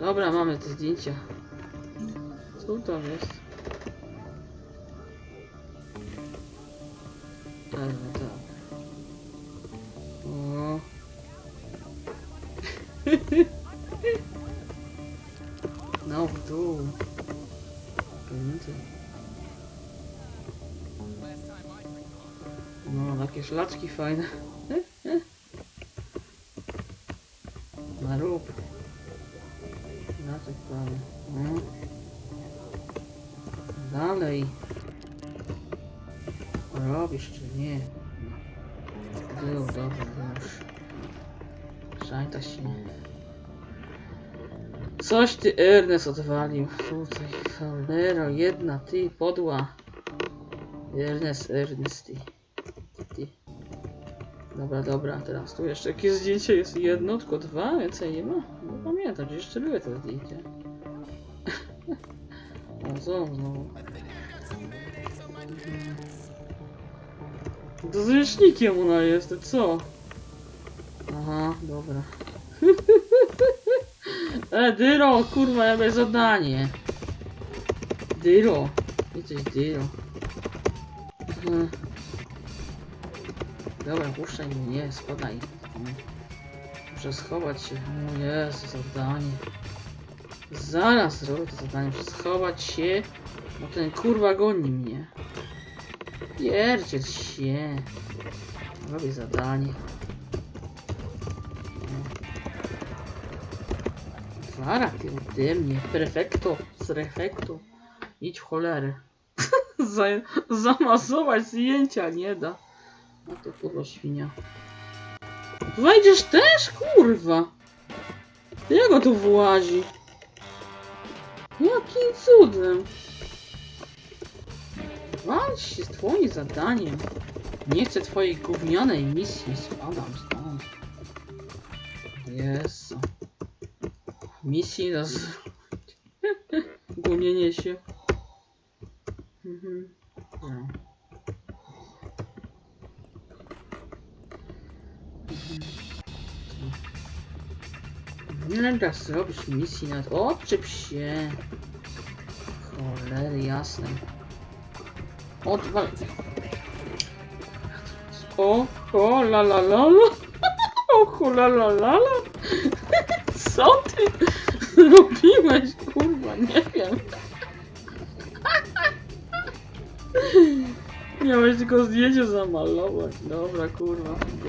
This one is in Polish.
Dobra, mamy te zdjęcia. Co tam jest? Tak, no tak. O. No w dół. No, takie szlaczki fajne. Prawie. No. Dalej. Robisz czy nie? Był, dobra, już. Szajta się. Coś ty Ernest odwalił. Tutaj cholero, jedna ty podła. Ernest, Ernest ty. Dobra, dobra, teraz tu jeszcze jakieś zdjęcie jest jedno, tylko dwa, więcej nie ma. No pamiętam, gdzie jeszcze były te zdjęcia. O, co znowu? To z rzecznikiem ona jest, to co? Aha, dobra. E, Dyro, kurwa, ja bez zadanie. Dyro. Jesteś Dyro. Mhm. Dobra, puszczaj mnie, nie, spadaj. Muszę schować się. O Jezu, zadanie. Zaraz zrobię to zadanie, muszę schować się, bo ten kurwa goni mnie. Pierdziel się. Robię zadanie. Wara, ty ode mnie. Perfekto, z refektu. Idź w cholerę. Za, zamasować zdjęcia nie da. No to kurwa świnia. Wejdziesz też, kurwa. Jak on tu włazi? Jakim cudem? Wal się z twoim zadaniem. Nie chcę twojej gównianej misji. Spadam stąd. Jezu. Misji nas... Gumienie się. Mhm. No. Nie da zrobić misji nad... Odczep się! Cholery jasnej. Odwal... O, o, la la la la. O, la la la la. Co ty zrobiłeś, kurwa, nie wiem. Miałeś tylko zdjęcie zamalować. Dobra, kurwa.